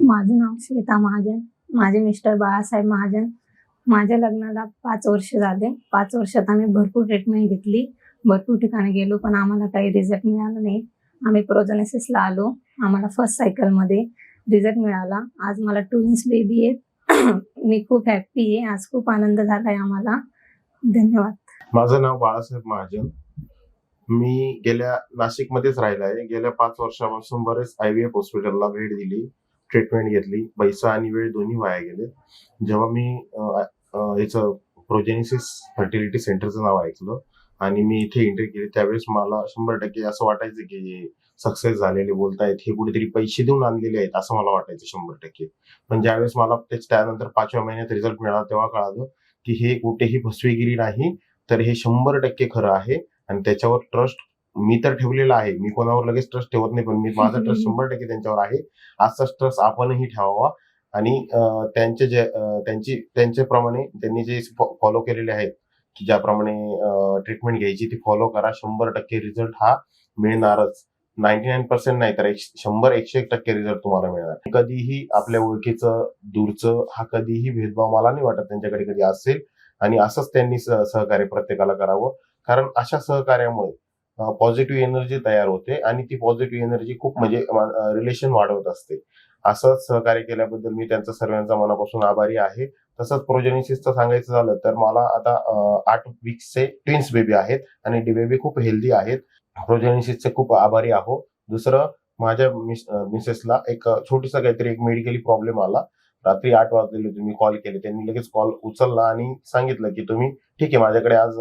माझं नाव श्वेता महाजन माझे मिस्टर बाळासाहेब महाजन. माझ्या लग्नाला पाच वर्ष झाले. पाच वर्षात आम्ही भरपूर ट्रीटमेंट घेतली. भरपूर ठिकाणी गेलो पण आम्हाला काही रिझल्ट मिळाला नाही. आम्ही प्रोजनेसिसला आलो. आम्हाला फर्स्ट सायकलमध्ये रिझल्ट मिळाला. आज मला ट्विन्स बेबी आहेत. मी खूप हॅप्पी आहे. आज खूप आनंद झाला आहे आम्हाला. धन्यवाद. माझं नाव बाळासाहेब महाजन. मी गेल्या नाशिकमध्येच राहिला आहे. गेल्या पाच वर्षापासून बरेच आय व्ही एफ हॉस्पिटलला भेट दिली. ट्रीटमेंट घेतली. पैसा आणि वेळ दोन्ही वाया गेले. जेव्हा मी याचं प्रोजेनिसिस फर्टिलिटी सेंटरचं नाव ऐकलं आणि मी इथे एंट्री केली त्यावेळेस मला शंभर टक्के असं वाटायचं की सक्सेस झालेले बोलतायत हे कुठेतरी पैसे देऊन आणलेले आहेत असं मला वाटायचं शंभर टक्के. पण ज्यावेळेस मला त्यानंतर पाचव्या महिन्यात रिझल्ट मिळाला तेव्हा कळालं की हे कुठेही फसवेगिरी नाही तर हे शंभर टक्के खरं आहे आणि त्याच्यावर ट्रस्ट मी तर ठेवलेला आहे. मी कोणावर लगेच ट्रस्ट ठेवत नाही पण मी माझा ट्रस्ट शंभर टक्के त्यांच्यावर आहे. असाच ट्रस्ट आपणही ठेवावा. आणि त्यांचे जे त्यांची त्यांच्याप्रमाणे त्यांनी जे फॉलो केलेले आहेत की ज्याप्रमाणे ट्रीटमेंट घ्यायची ती फॉलो करा. शंभर टक्के रिझल्ट हा मिळणारच. नाईन्टी नाईन पर्सेंट नाही तर शंभर एकशे एक टक्के रिझल्ट तुम्हाला मिळणार. कधीही आपल्या ओळखीचं दूरचं हा कधीही भेदभाव मला नाही वाटत त्यांच्याकडे कधी असेल. आणि असंच त्यांनी सह- सहकार्य प्रत्येकाला करावं. कारण अशा सहकार्यामुळे पॉझिटिव्ह एनर्जी तयार होते आणि ती पॉझिटिव्ह एनर्जी खूप म्हणजे रिलेशन वाढवत असते. असंच सहकार्य केल्याबद्दल मी त्यांचा सर्वांचा मनापासून आभारी आहे. तसंच प्रोजेनिसिसचं सांगायचं झालं तर मला आता आठ वीक्सचे ट्विन्स बेबी आहेत आणि डी बेबी खूप हेल्दी आहेत. प्रोजेनिसिसचे खूप आभारी आहो. दुसरं माझ्या मिस मिसेसला एक छोटीसा काहीतरी एक मेडिकली प्रॉब्लेम आला. रात्री आठ वाजलेले मी कॉल केले. त्यांनी लगेच कॉल उचलला आणि सांगितलं की तुम्ही ठीक आहे माझ्याकडे आज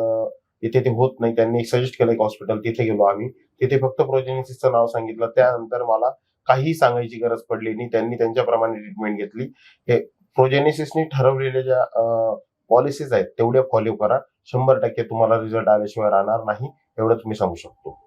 तिथे इथे ते होत नाही. त्यांनी सजेस्ट केलं एक हॉस्पिटल तिथे गेलो आम्ही. तिथे फक्त प्रोजेनिसिसचं नाव सांगितलं. त्यानंतर मला काही सांगायची गरज पडली नाही. त्यांनी त्यांच्याप्रमाणे ट्रीटमेंट घेतली. हे प्रोजेनिसिसनी ठरवलेल्या ज्या पॉलिसीज आहेत तेवढ्या फॉलो करा. शंभर टक्के तुम्हाला रिझल्ट आल्याशिवाय राहणार नाही. एवढं तुम्ही सांगू शकतो.